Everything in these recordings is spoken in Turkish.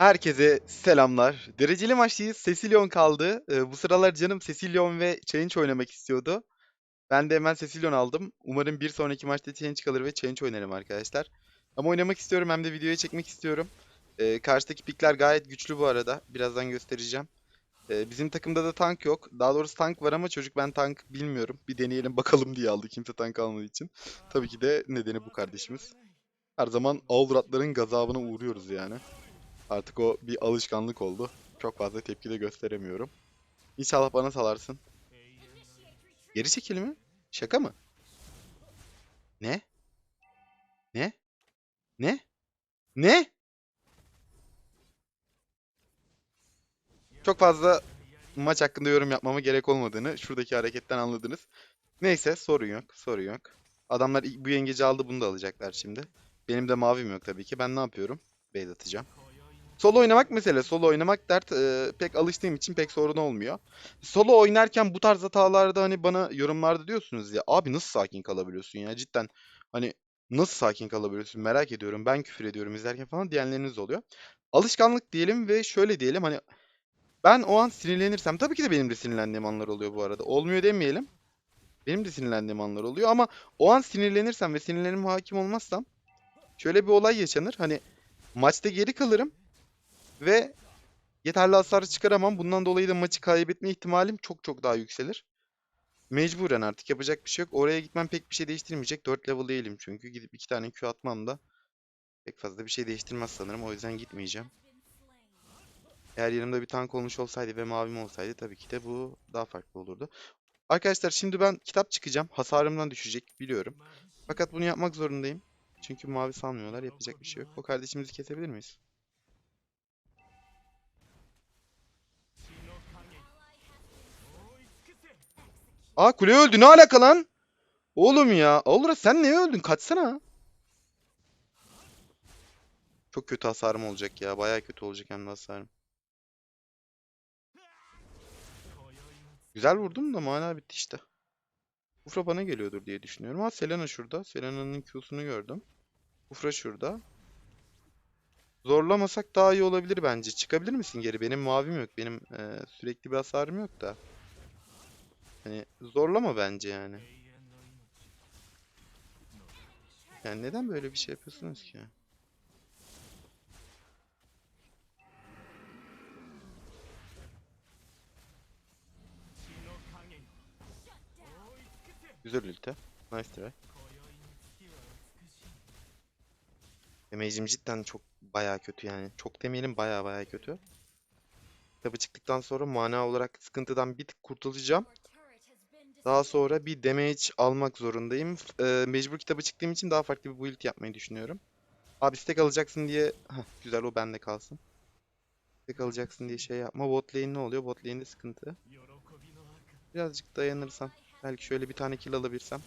Herkese selamlar. Dereceli maçtayız. Cecilion kaldı. Ee, bu sıralar canım Cecilion ve Change oynamak istiyordu. Ben de hemen Cecilion aldım. Umarım bir sonraki maçta Change kalır ve Change oynarım arkadaşlar. Ama oynamak istiyorum hem de videoya çekmek istiyorum. Ee, karşıdaki pikler gayet güçlü bu arada. Birazdan göstereceğim. Ee, bizim takımda da tank yok. Daha doğrusu tank var ama çocuk ben tank bilmiyorum. Bir deneyelim bakalım diye aldı kimse tank almadığı için. Tabii ki de nedeni bu kardeşimiz. Her zaman Aulrat'ların gazabına uğruyoruz yani. Artık o bir alışkanlık oldu. Çok fazla tepki de gösteremiyorum. İnşallah bana salarsın. Geri çekil mi? Şaka mı? Ne? Ne? Ne? Ne? Çok fazla maç hakkında yorum yapmama gerek olmadığını şuradaki hareketten anladınız. Neyse sorun yok, sorun yok. Adamlar bu yengeci aldı bunu da alacaklar şimdi. Benim de mavim yok tabii ki. Ben ne yapıyorum? Base atacağım. Solo oynamak mesele. Solo oynamak dert. Ee, pek alıştığım için pek sorun olmuyor. Solo oynarken bu tarz hatalarda hani bana yorumlarda diyorsunuz ya abi nasıl sakin kalabiliyorsun ya cidden hani nasıl sakin kalabiliyorsun merak ediyorum. Ben küfür ediyorum izlerken falan diyenleriniz oluyor. Alışkanlık diyelim ve şöyle diyelim hani ben o an sinirlenirsem tabii ki de benim de sinirlendiğim anlar oluyor bu arada. Olmuyor demeyelim. Benim de sinirlendiğim anlar oluyor ama o an sinirlenirsem ve sinirlerime hakim olmazsam şöyle bir olay yaşanır. Hani maçta geri kalırım ve yeterli hasar çıkaramam. Bundan dolayı da maçı kaybetme ihtimalim çok çok daha yükselir. Mecburen artık yapacak bir şey yok. Oraya gitmem pek bir şey değiştirmeyecek. 4 level değilim çünkü. Gidip 2 tane Q atmam da pek fazla bir şey değiştirmez sanırım. O yüzden gitmeyeceğim. Eğer yanımda bir tank olmuş olsaydı ve mavim olsaydı tabii ki de bu daha farklı olurdu. Arkadaşlar şimdi ben kitap çıkacağım. Hasarımdan düşecek biliyorum. Fakat bunu yapmak zorundayım. Çünkü mavi salmıyorlar. Yapacak bir şey yok. O kardeşimizi kesebilir miyiz? Aa kule öldü. Ne alaka lan? Oğlum ya. Aulra sen niye öldün? Kaçsana. Çok kötü hasarım olacak ya. Bayağı kötü olacak hem de hasarım. Güzel vurdum da mana bitti işte. Ufra bana geliyordur diye düşünüyorum. Ha Selena şurada. Selena'nın Q'sunu gördüm. Ufra şurada. Zorlamasak daha iyi olabilir bence. Çıkabilir misin geri? Benim mavim yok. Benim eee, sürekli bir hasarım yok da. Hani zorlama bence yani. Yani neden böyle bir şey yapıyorsunuz ki? Güzel ulti. Nice try. Damage'im cidden çok bayağı kötü yani. Çok demeyelim bayağı bayağı kötü. Kitabı çıktıktan sonra mana olarak sıkıntıdan bir tık kurtulacağım. Daha sonra bir damage almak zorundayım. Eee, mecbur kitabı çıktığım için daha farklı bir build yapmayı düşünüyorum. Abi stack alacaksın diye... Heh, güzel o bende kalsın. Stack alacaksın diye şey yapma. Bot lane ne oluyor? Bot lane'de sıkıntı. Birazcık dayanırsam. Belki şöyle bir tane kill alabilsem.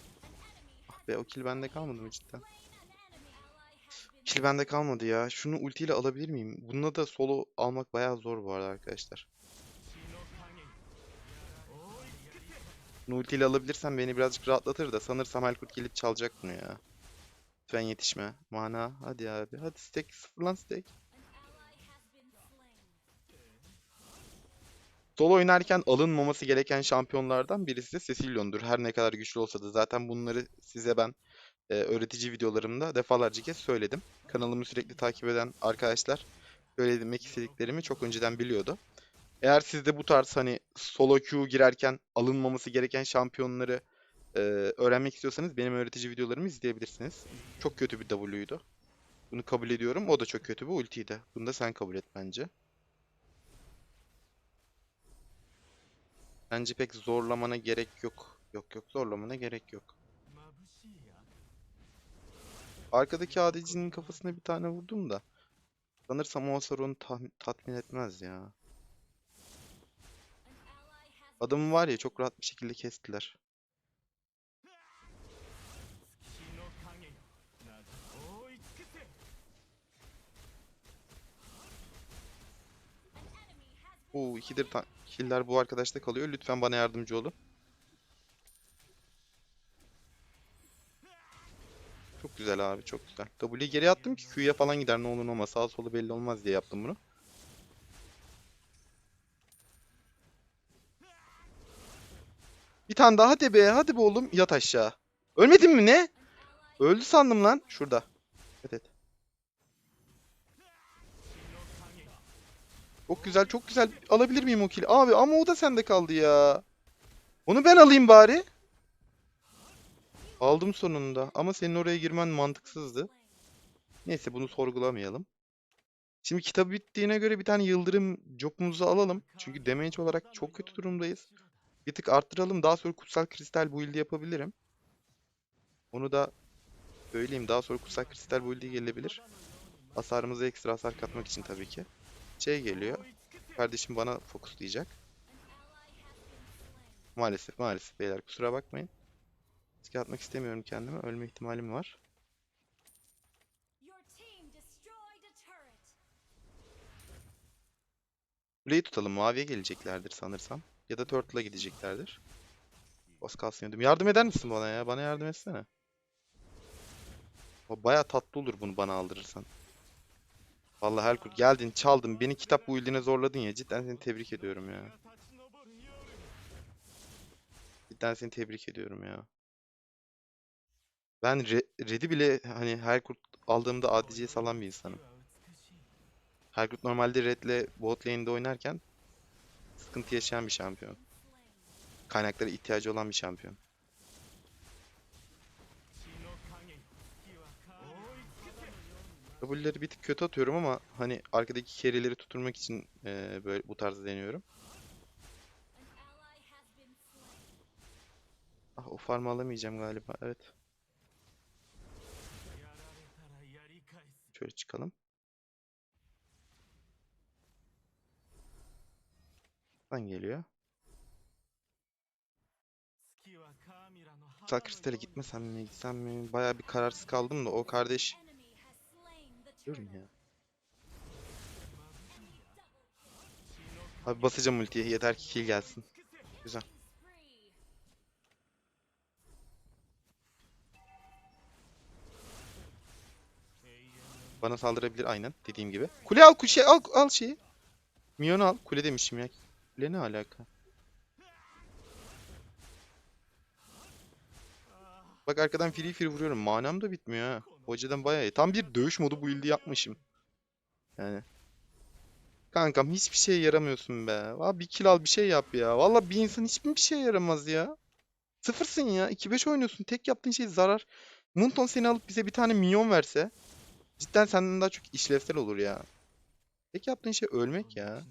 Ah be o kill bende kalmadı mı cidden? Kill bende kalmadı ya. Şunu ultiyle alabilir miyim? Bununla da solo almak bayağı zor bu arada arkadaşlar. Bunu ultiyle alabilirsem beni birazcık rahatlatır da sanırsam Helkurt gelip çalacak bunu ya. Lütfen yetişme. Mana hadi abi. Hadi stack sıfırlan stack. Solo oynarken alınmaması gereken şampiyonlardan birisi de Cecilion'dur. Her ne kadar güçlü olsa da zaten bunları size ben e, öğretici videolarımda defalarca kez söyledim. Kanalımı sürekli takip eden arkadaşlar söylemek istediklerimi çok önceden biliyordu. Eğer siz de bu tarz hani solo queue girerken alınmaması gereken şampiyonları e, öğrenmek istiyorsanız benim öğretici videolarımı izleyebilirsiniz. Çok kötü bir W'ydu. Bunu kabul ediyorum. O da çok kötü bir ultiydi. Bunu da sen kabul et bence. Bence pek zorlamana gerek yok. Yok yok zorlamana gerek yok. Arkadaki ADC'nin kafasına bir tane vurdum da. Sanırsam o hasar onu tatmin etmez ya. Adamı var ya çok rahat bir şekilde kestiler. Oo ikidir killer bu arkadaşta kalıyor. Lütfen bana yardımcı olun. Çok güzel abi çok güzel. W'yi geri attım ki Q'ya falan gider ne olur ne olmaz. Sağ solu belli olmaz diye yaptım bunu. Bir tane daha hadi be hadi be oğlum yat aşağı. Ölmedin mi ne? Öldü sandım lan. Şurada. Evet evet. Çok güzel çok güzel. Alabilir miyim o kill'i? Abi ama o da sende kaldı ya. Onu ben alayım bari. Aldım sonunda. Ama senin oraya girmen mantıksızdı. Neyse bunu sorgulamayalım. Şimdi kitabı bittiğine göre bir tane yıldırım copumuzu alalım. Çünkü damage olarak çok kötü durumdayız. Bir tık arttıralım. Daha sonra kutsal kristal build'i yapabilirim. Onu da söyleyeyim. Daha sonra kutsal kristal build'i gelebilir. Hasarımıza ekstra hasar katmak için tabii ki. Şey geliyor. Kardeşim bana fokuslayacak. Maalesef maalesef beyler kusura bakmayın. Riske atmak istemiyorum kendime. Ölme ihtimalim var. Kuleyi tutalım. Maviye geleceklerdir sanırsam. Ya da Turtle'a gideceklerdir. Az kalsın yedim. Yardım eder misin bana ya? Bana yardım etsene. Baya tatlı olur bunu bana aldırırsan. Vallahi Helkurt geldin çaldın beni kitap build'ine zorladın ya cidden seni tebrik ediyorum ya. Cidden seni tebrik ediyorum ya. Ben Re- Red'i bile hani Helkurt aldığımda ADC'ye salan bir insanım. Helkurt normalde Red'le bot lane'de oynarken sıkıntı yaşayan bir şampiyon. Kaynaklara ihtiyacı olan bir şampiyon. W'leri bir tık kötü atıyorum ama hani arkadaki carry'leri tutturmak için eee, böyle bu tarzda deniyorum. Ah o farmı alamayacağım galiba. Evet. Şöyle çıkalım. Buradan geliyor. Kutsal kristale gitmesem mi gitsem mi? Baya bir kararsız kaldım da o kardeş Diyorum ya. Abi basacağım ultiye yeter ki kill gelsin. Güzel. Bana saldırabilir aynen dediğim gibi. Kule al kuşe al al şeyi. Minyonu al. Kule demişim ya. Kule ne alaka? Bak arkadan free free vuruyorum. Manam da bitmiyor ha. Hocadan bayağı iyi. Tam bir dövüş modu build'i yapmışım. Yani. Kankam hiçbir şeye yaramıyorsun be. Valla bir kill al bir şey yap ya. Valla bir insan hiçbir bir şeye yaramaz ya. Sıfırsın ya. 2-5 oynuyorsun. Tek yaptığın şey zarar. Munton seni alıp bize bir tane minyon verse. Cidden senden daha çok işlevsel olur ya. Tek yaptığın şey ölmek ya.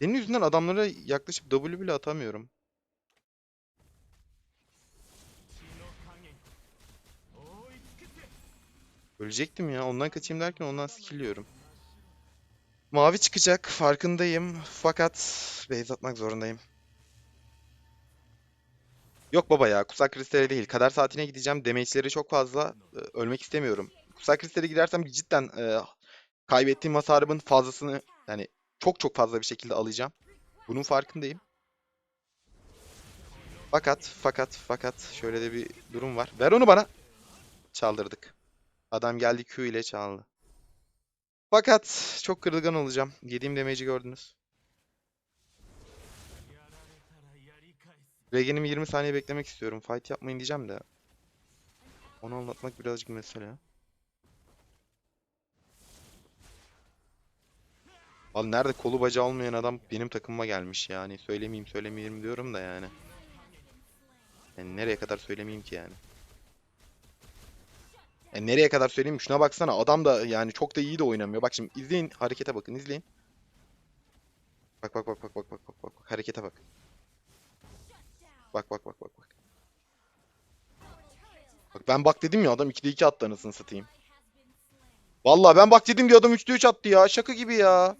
Senin yüzünden adamlara yaklaşıp W bile atamıyorum. Ölecektim ya. Ondan kaçayım derken ondan skill'liyorum. Mavi çıkacak. Farkındayım. Fakat base atmak zorundayım. Yok baba ya. Kutsal kristale değil. Kader saatine gideceğim. Damage'leri çok fazla. Ee, Ölmek istemiyorum. Kutsal kristale gidersem cidden e, kaybettiğim hasarımın fazlasını yani çok çok fazla bir şekilde alacağım. Bunun farkındayım. Fakat fakat fakat şöyle de bir durum var. Ver onu bana. Çaldırdık. Adam geldi Q ile çaldı. Fakat çok kırılgan olacağım. Yediğim damage'i gördünüz. Regen'imi 20 saniye beklemek istiyorum. Fight yapmayın diyeceğim de. Onu anlatmak birazcık mesele. Abi nerede kolu bacağı olmayan adam benim takımıma gelmiş yani. Söylemeyeyim söylemeyeyim diyorum da yani. Yani nereye kadar söylemeyeyim ki yani. E nereye kadar söyleyeyim şuna baksana adam da yani çok da iyi de oynamıyor. Bak şimdi izleyin harekete bakın izleyin. Bak bak bak bak bak bak bak bak harekete bak. Bak bak bak bak bak. Bak ben bak dedim ya adam 2'de 2 attı anasını satayım. Vallahi ben bak dedim diye adam 3'te 3 attı ya şaka gibi ya.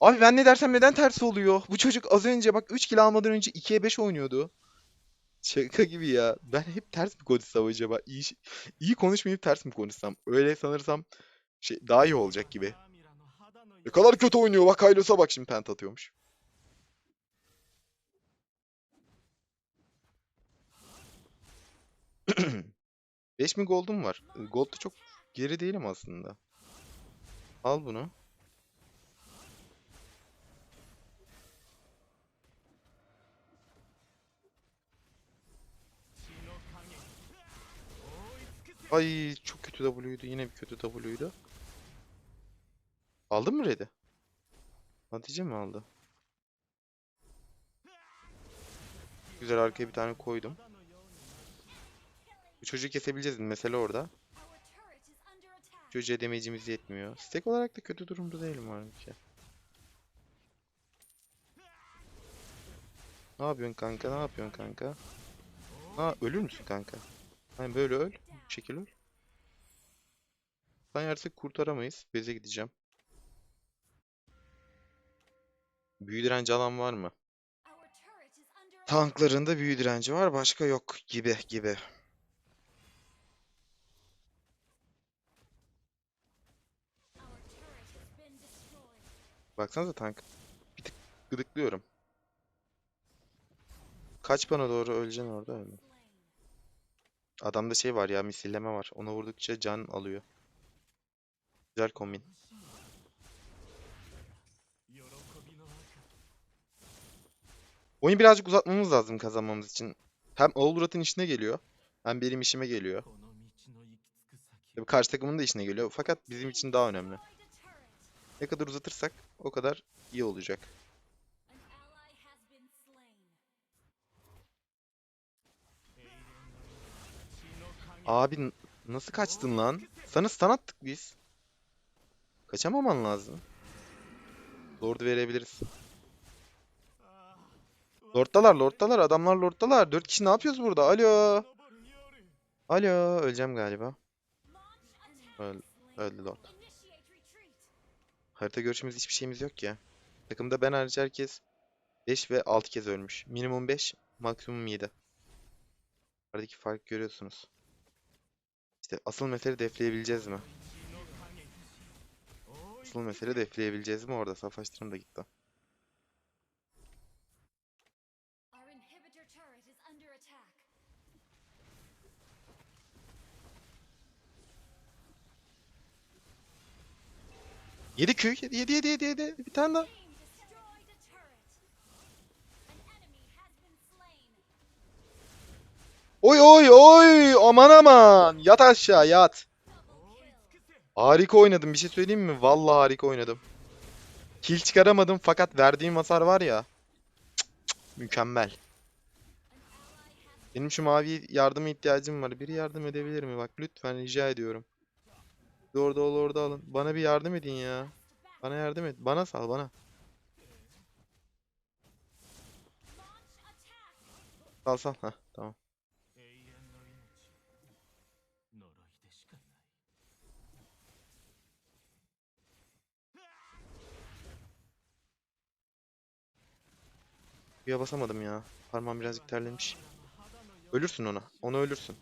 Abi ben ne dersem neden tersi oluyor? Bu çocuk az önce bak 3 kill almadan önce 2'ye 5 oynuyordu. Şaka gibi ya. Ben hep ters mi konuşsam acaba? İyi, iyi konuşmayıp ters mi konuşsam? Öyle sanırsam şey daha iyi olacak gibi. Ne kadar kötü oynuyor bak Hylios'a bak şimdi pent atıyormuş. Beş mi gold'um var? Gold'da çok geri değilim aslında. Al bunu. Ay çok kötü W'ydu. Yine bir kötü W'ydu. Aldın mı red'i? Hatice mi aldı? Güzel arkaya bir tane koydum. Bu çocuğu kesebileceğiz? Mesele orada. Çocuğa damage'imiz yetmiyor. Stack olarak da kötü durumda değilim halbuki. Ne yapıyorsun kanka? Ne yapıyorsun kanka? Ha ölür müsün kanka? Hani böyle öl. Bu şekil öl. Sen yersek kurtaramayız. Beze gideceğim. Büyü direnci alan var mı? Tanklarında büyü direnci var. Başka yok gibi gibi. Baksanıza tank. Bir tık gıdıklıyorum. Kaç bana doğru öleceksin orada ölme. Adamda şey var ya misilleme var. Ona vurdukça can alıyor. Güzel kombin. Oyunu birazcık uzatmamız lazım kazanmamız için. Hem Oğlurat'ın işine geliyor. Hem benim işime geliyor. Tabii karşı takımın da işine geliyor. Fakat bizim için daha önemli. Ne kadar uzatırsak o kadar iyi olacak. Abi nasıl kaçtın lan? Sana stun attık biz. Kaçamaman lazım. Lord verebiliriz. Lord'dalar, Lord'dalar. Adamlar Lord'dalar. Dört kişi ne yapıyoruz burada? Alo. Alo. Öleceğim galiba. Öl, öldü Lord. Harita görüşümüz hiçbir şeyimiz yok ya. Takımda ben hariç herkes 5 ve 6 kez ölmüş. Minimum 5, maksimum 7. Aradaki farkı görüyorsunuz. İşte asıl mesele defleyebileceğiz mi? Asıl mesele defleyebileceğiz mi orada? Savaştırım da gitti. Yedi yedi, yedi, yedi, yedi, yedi. Bir tane daha. Oy oy oy aman aman yat aşağı yat. Harika oynadım bir şey söyleyeyim mi? Vallahi harika oynadım. Kill çıkaramadım fakat verdiğim hasar var ya. cık cık, mükemmel. Benim şu mavi yardıma ihtiyacım var. Biri yardım edebilir mi? Bak lütfen rica ediyorum. Orada ol orada alın. Bana bir yardım edin ya. Bana yardım et. Bana sal bana. Sal sal. Heh, tamam. Bir basamadım ya. Parmağım birazcık terlemiş. Ölürsün ona. Ona ölürsün.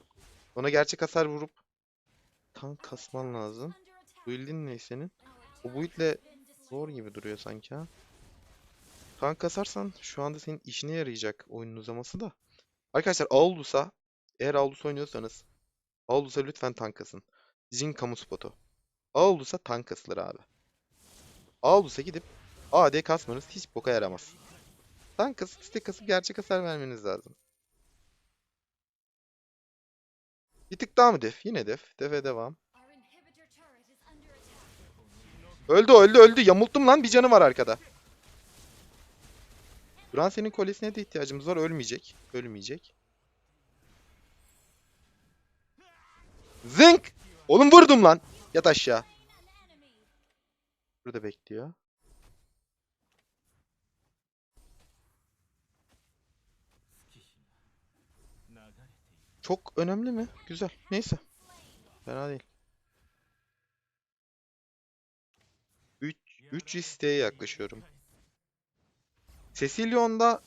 Ona gerçek hasar vurup tank kasman lazım. Build'in ne senin? O build'le zor gibi duruyor sanki ha. Tank kasarsan şu anda senin işine yarayacak oyunun uzaması da. Arkadaşlar Aulus'a eğer Aulus oynuyorsanız Aulus'a lütfen tank kasın. Jin kamu spotu. Aulus'a tank kasılır abi. Aulus'a gidip AD kasmanız hiç boka yaramaz. Tank kasıp stack kasıp gerçek hasar vermeniz lazım. Bir tık daha mı def? Yine def. Defe devam. Öldü öldü öldü. Yamulttum lan bir canı var arkada. Duran senin kolyesine de ihtiyacımız var. Ölmeyecek. Ölmeyecek. Zınk! Oğlum vurdum lan. Yat aşağı. Burada bekliyor. Çok önemli mi? Güzel. Neyse. Fena değil. 3 3 isteğe yaklaşıyorum. Cecilion'da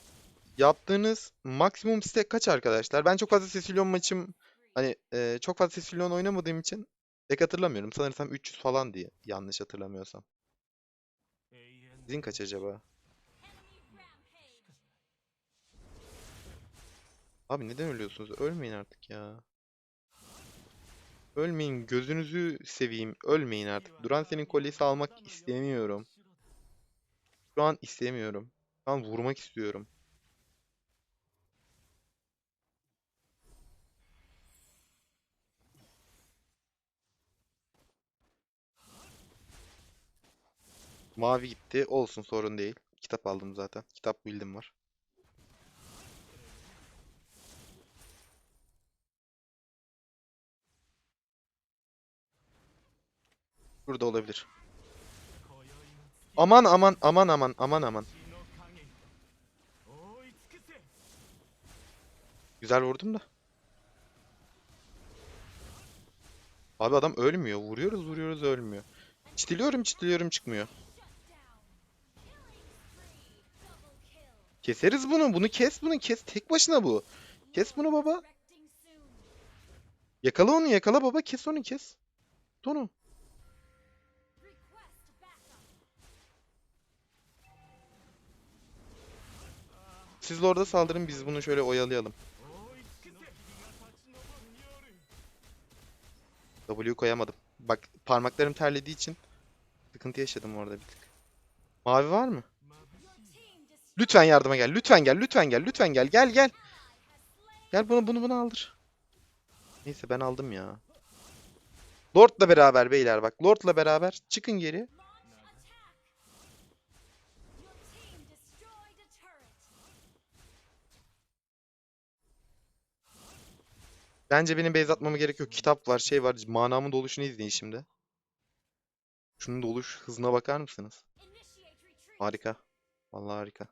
yaptığınız maksimum istek kaç arkadaşlar? Ben çok fazla Cecilion maçım hani e, çok fazla Cecilion oynamadığım için pek hatırlamıyorum. Sanırsam 300 falan diye yanlış hatırlamıyorsam. Sizin kaç acaba? Abi neden ölüyorsunuz? Ölmeyin artık ya. Ölmeyin gözünüzü seveyim. Ölmeyin artık. Duran senin kolyesi almak istemiyorum. Şu an istemiyorum. Şu an vurmak istiyorum. Mavi gitti. Olsun sorun değil. Kitap aldım zaten. Kitap bildim var. Burada olabilir. Aman aman aman aman aman aman. Güzel vurdum da. Abi adam ölmüyor. Vuruyoruz vuruyoruz ölmüyor. Çitiliyorum çitiliyorum çıkmıyor. Keseriz bunu. Bunu kes bunu kes. Tek başına bu. Kes bunu baba. Yakala onu yakala baba. Kes onu kes. Tut onu. Siz orada saldırın biz bunu şöyle oyalayalım. W koyamadım. Bak parmaklarım terlediği için sıkıntı yaşadım orada bir tık. Mavi var mı? Lütfen yardıma gel. Lütfen gel. Lütfen gel. Lütfen gel. Gel gel. Gel bunu bunu bunu aldır. Neyse ben aldım ya. Lord'la beraber beyler bak. Lord'la beraber çıkın geri. Bence benim base atmama gerek yok. Kitap var, şey var. Manamın doluşunu izleyin şimdi. Şunun doluş hızına bakar mısınız? Harika. Vallahi harika.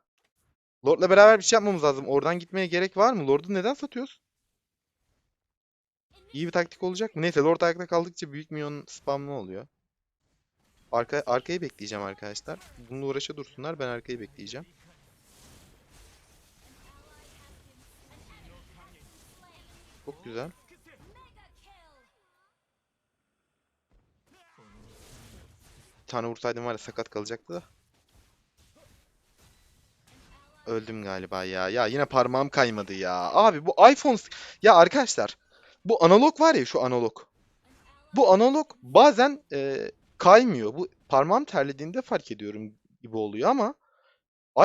Lord'la beraber bir şey yapmamız lazım. Oradan gitmeye gerek var mı? Lord'u neden satıyoruz? İyi bir taktik olacak mı? Neyse Lord ayakta kaldıkça büyük minyon spamlı oluyor. Arka, arkayı bekleyeceğim arkadaşlar. Bununla uğraşa dursunlar. Ben arkayı bekleyeceğim. Çok güzel. Tane vursaydım var ya sakat kalacaktı da. Öldüm galiba ya. Ya yine parmağım kaymadı ya. Abi bu iPhone... Ya arkadaşlar. Bu analog var ya şu analog. Bu analog bazen e, kaymıyor. Bu parmağım terlediğinde fark ediyorum gibi oluyor ama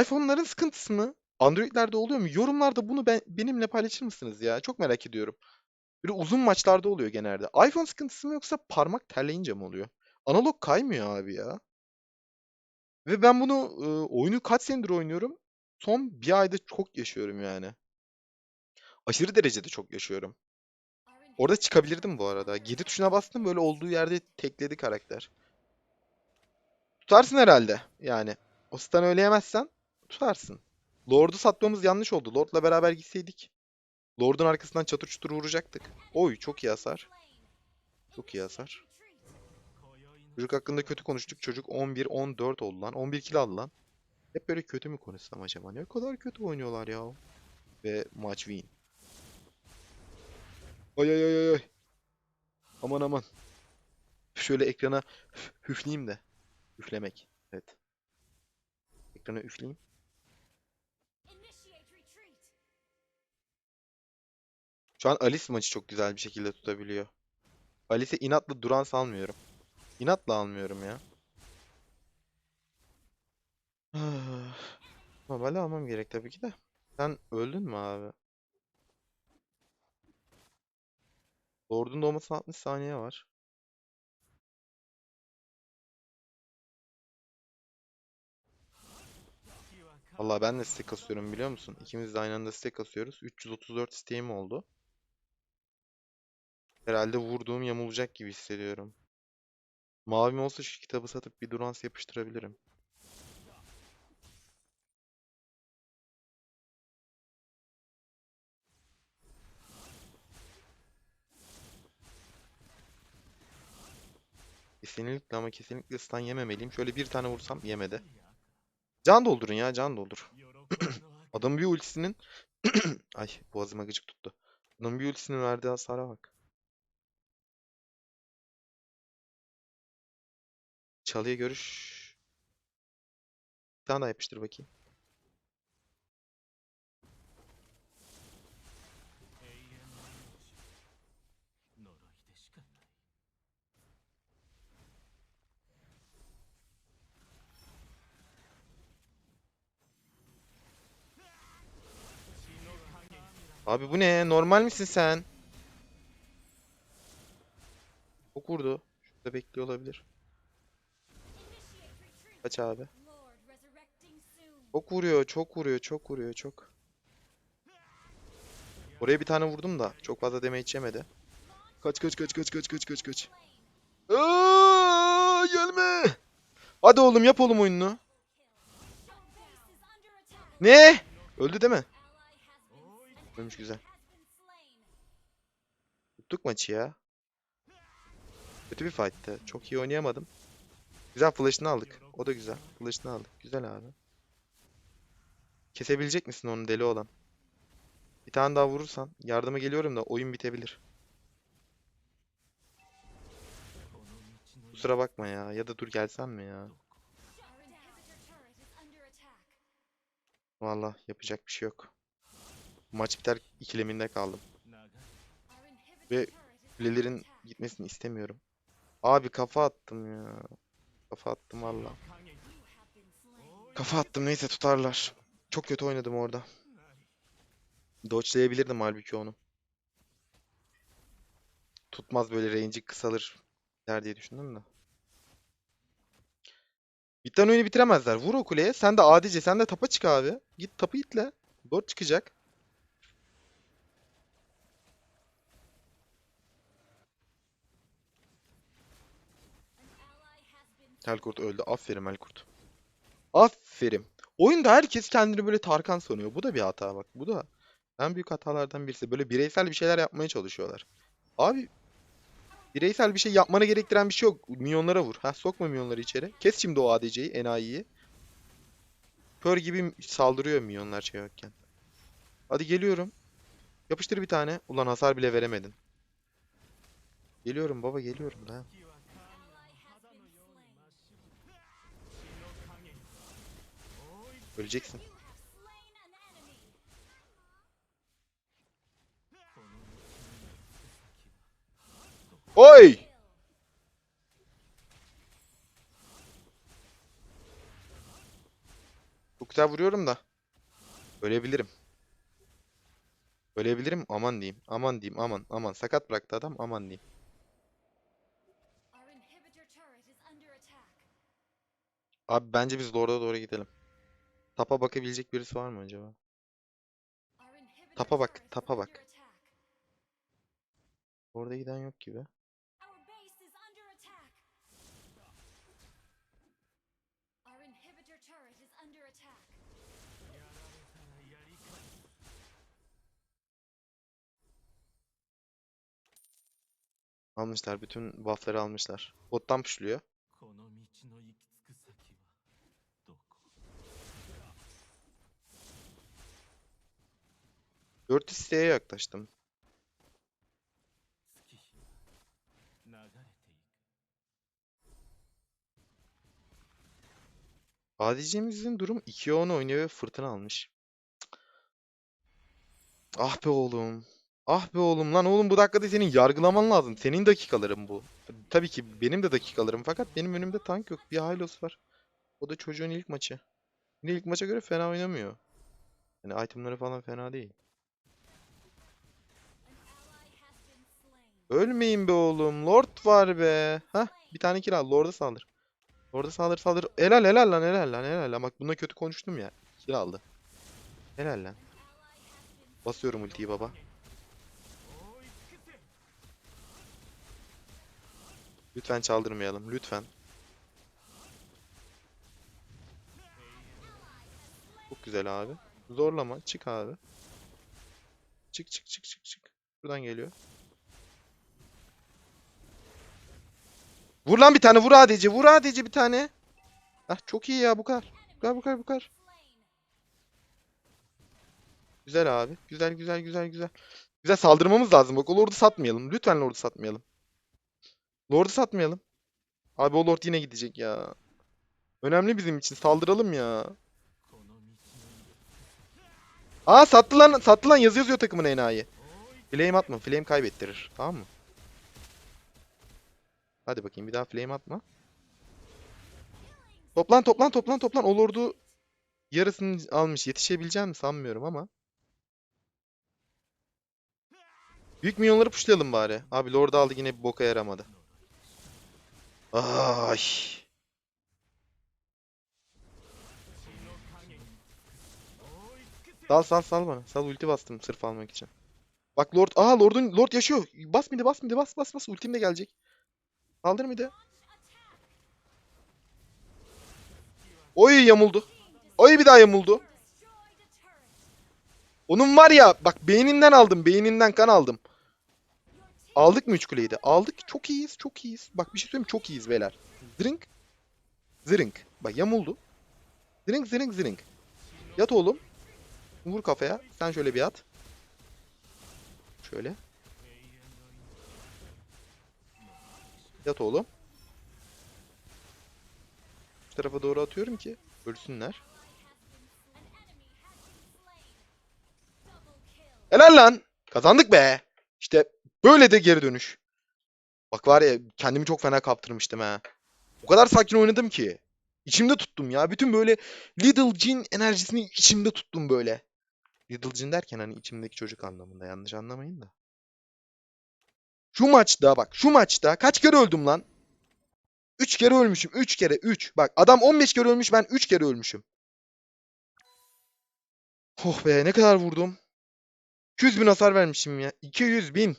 iPhone'ların sıkıntısı mı? Android'lerde oluyor mu? Yorumlarda bunu ben, benimle paylaşır mısınız ya? Çok merak ediyorum. Böyle uzun maçlarda oluyor genelde. iPhone sıkıntısı mı yoksa parmak terleyince mi oluyor? Analog kaymıyor abi ya. Ve ben bunu e, oyunu kaç senedir oynuyorum? Son bir ayda çok yaşıyorum yani. Aşırı derecede çok yaşıyorum. Orada çıkabilirdim bu arada. 7 tuşuna bastım böyle olduğu yerde tekledi karakter. Tutarsın herhalde yani. O stun'ı öyle yemezsen tutarsın. Lord'u satmamız yanlış oldu. Lord'la beraber gitseydik. Lord'un arkasından çatır çutur vuracaktık. Oy çok iyi hasar. Çok iyi hasar. Çocuk hakkında kötü konuştuk. Çocuk 11-14 oldu lan. 11 kill aldı lan. Hep böyle kötü mü konuşsam acaba? Ne kadar kötü oynuyorlar ya. Ve maç win. Ay ay ay ay. Aman aman. Şöyle ekrana üf- üfleyeyim de. Üflemek. Evet. Ekrana üfleyeyim. Şu an Alice maçı çok güzel bir şekilde tutabiliyor. Alice'e inatla duran salmıyorum. İnatla almıyorum ya. Normalde almam gerek tabii ki de. Sen öldün mü abi? Lord'un doğmasına 60 saniye var. Vallahi ben de stack kasıyorum biliyor musun? İkimiz de aynı anda stack kasıyoruz. 334 isteğim oldu. Herhalde vurduğum yamulacak gibi hissediyorum. Mavim olsa şu kitabı satıp bir Durans yapıştırabilirim. Kesinlikle ama kesinlikle stun yememeliyim. Şöyle bir tane vursam yemedi. Can doldurun ya can doldur. Adamın bir ultisinin ay boğazıma gıcık tuttu. Adamın bir ultisinin verdiği hasara bak. Çalıya görüş. Bir tane daha yapıştır bakayım. Abi bu ne? Normal misin sen? Çok vurdu. Şurada bekliyor olabilir. Kaç abi. Çok vuruyor, çok vuruyor, çok vuruyor, çok. Oraya bir tane vurdum da çok fazla damage yemedi. Kaç kaç kaç kaç kaç kaç kaç kaç. Aa, gelme. Hadi oğlum yap oğlum oyununu. Ne? Öldü değil mi? Ölmüş güzel. Tuttuk maçı ya. Kötü bir fight'tı. Çok iyi oynayamadım. Güzel flash'ını aldık. O da güzel. Flash'ını aldık. Güzel abi. Kesebilecek misin onu deli olan? Bir tane daha vurursan yardıma geliyorum da oyun bitebilir. Kusura bakma ya. Ya da dur gelsen mi ya? Vallahi yapacak bir şey yok. Maç biter ikileminde kaldım. Ve Kulelerin gitmesini istemiyorum. Abi kafa attım ya. Kafa attım valla. Kafa attım neyse tutarlar. Çok kötü oynadım orada. Dodge'layabilirdim halbuki onu. Tutmaz böyle range'i kısalır der diye düşündüm de. Bitten oyunu bitiremezler. Vur o kuleye. Sen de adice. Sen de tapa çık abi. Git tapı itle. Dodge çıkacak. Helkurt öldü. Aferin Helkurt. Aferin. Oyunda herkes kendini böyle Tarkan sanıyor. Bu da bir hata bak. Bu da en büyük hatalardan birisi. Böyle bireysel bir şeyler yapmaya çalışıyorlar. Abi bireysel bir şey yapmana gerektiren bir şey yok. Minyonlara vur. Ha sokma minyonları içeri. Kes şimdi o ADC'yi, enayiyi. Kör gibi saldırıyor minyonlar şey yokken. Hadi geliyorum. Yapıştır bir tane. Ulan hasar bile veremedin. Geliyorum baba geliyorum da. Öleceksin. Oy! Çok güzel vuruyorum da. Ölebilirim. Ölebilirim aman diyeyim. Aman diyeyim aman aman. Sakat bıraktı adam aman diyeyim. Abi bence biz Lord'a doğru gidelim. Tapa bakabilecek birisi var mı acaba? Tapa bak, tapa bak. Orada giden yok gibi. Almışlar. Bütün buff'ları almışlar. Bottan pushluyor. 4 isteğe yaklaştım. Adicimizin durum 2'ye 10 oynuyor ve fırtına almış. Ah be oğlum. Ah be oğlum lan oğlum bu dakikada senin yargılaman lazım. Senin dakikaların bu. Tabii ki benim de dakikalarım fakat benim önümde tank yok. Bir Hylos var. O da çocuğun ilk maçı. Yine ilk maça göre fena oynamıyor. Yani itemları falan fena değil. Ölmeyin be oğlum. Lord var be. Hah bir tane kill al. Lord'a saldır. Lord'a saldır saldır. Helal helal lan helal lan helal lan. Bak bunda kötü konuştum ya. Kill aldı. Helal lan. Basıyorum ultiyi baba. Lütfen çaldırmayalım. Lütfen. Çok güzel abi. Zorlama. Çık abi. Çık çık çık çık çık. Buradan geliyor. Vur lan bir tane vur ADC vur ADC bir tane. Ah çok iyi ya bu kadar. Bu kadar bu kadar bu kadar. Güzel abi. Güzel güzel güzel güzel. Güzel saldırmamız lazım. Bak o lordu satmayalım. Lütfen lordu satmayalım. Lordu satmayalım. Abi o lord yine gidecek ya. Önemli bizim için. Saldıralım ya. Aa sattı lan, sattı lan yazı yazıyor takımın enayi. Flame atma. Flame kaybettirir. Tamam mı? Hadi bakayım bir daha flame atma. Toplan toplan toplan toplan. Olurdu yarısını almış. Yetişebileceğim sanmıyorum ama. Büyük milyonları puşlayalım bari. Abi Lord aldı yine bir boka yaramadı. Ay. Sal sal sal bana. Sal ulti bastım sırf almak için. Bak Lord. Aa Lord'un Lord yaşıyor. Bas midi bas midi bas bas bas ultim de gelecek. Saldır midi. Oy yamuldu. Oy bir daha yamuldu. Onun var ya bak beyninden aldım. Beyninden kan aldım. Aldık mı 3 kuleyi de? Aldık. Çok iyiyiz. Çok iyiyiz. Bak bir şey söyleyeyim? Çok iyiyiz beyler. Zırink. Zırink. Bak yamuldu. Zırink zırink zırink. Yat oğlum. Vur kafaya. Sen şöyle bir at. Şöyle. Yat oğlum. Şu tarafa doğru atıyorum ki ölsünler. Helal lan. Kazandık be. İşte böyle de geri dönüş. Bak var ya kendimi çok fena kaptırmıştım ha. O kadar sakin oynadım ki. İçimde tuttum ya. Bütün böyle Little Jin enerjisini içimde tuttum böyle. Little Jin derken hani içimdeki çocuk anlamında yanlış anlamayın da. Şu maçta bak şu maçta kaç kere öldüm lan? 3 kere ölmüşüm. 3 kere 3. Bak adam 15 kere ölmüş ben 3 kere ölmüşüm. Oh be ne kadar vurdum. 200 bin hasar vermişim ya. 200 bin.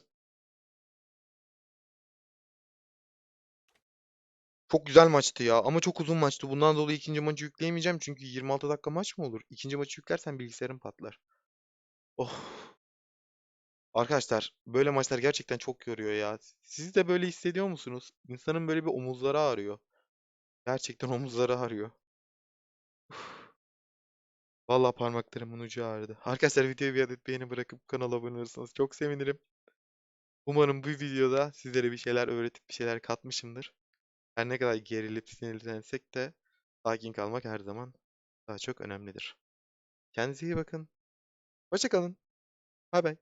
Çok güzel maçtı ya ama çok uzun maçtı. Bundan dolayı ikinci maçı yükleyemeyeceğim çünkü 26 dakika maç mı olur? İkinci maçı yüklersen bilgisayarım patlar. Oh. Arkadaşlar böyle maçlar gerçekten çok yoruyor ya. Siz de böyle hissediyor musunuz? İnsanın böyle bir omuzları ağrıyor. Gerçekten omuzları ağrıyor. Uf. Vallahi parmaklarımın ucu ağrıdı. Arkadaşlar videoya bir adet beğeni bırakıp kanala abone olursanız çok sevinirim. Umarım bu videoda sizlere bir şeyler öğretip bir şeyler katmışımdır. Her ne kadar gerilip sinirlensek de sakin kalmak her zaman daha çok önemlidir. Kendinize iyi bakın. Hoşça kalın. Bay bay.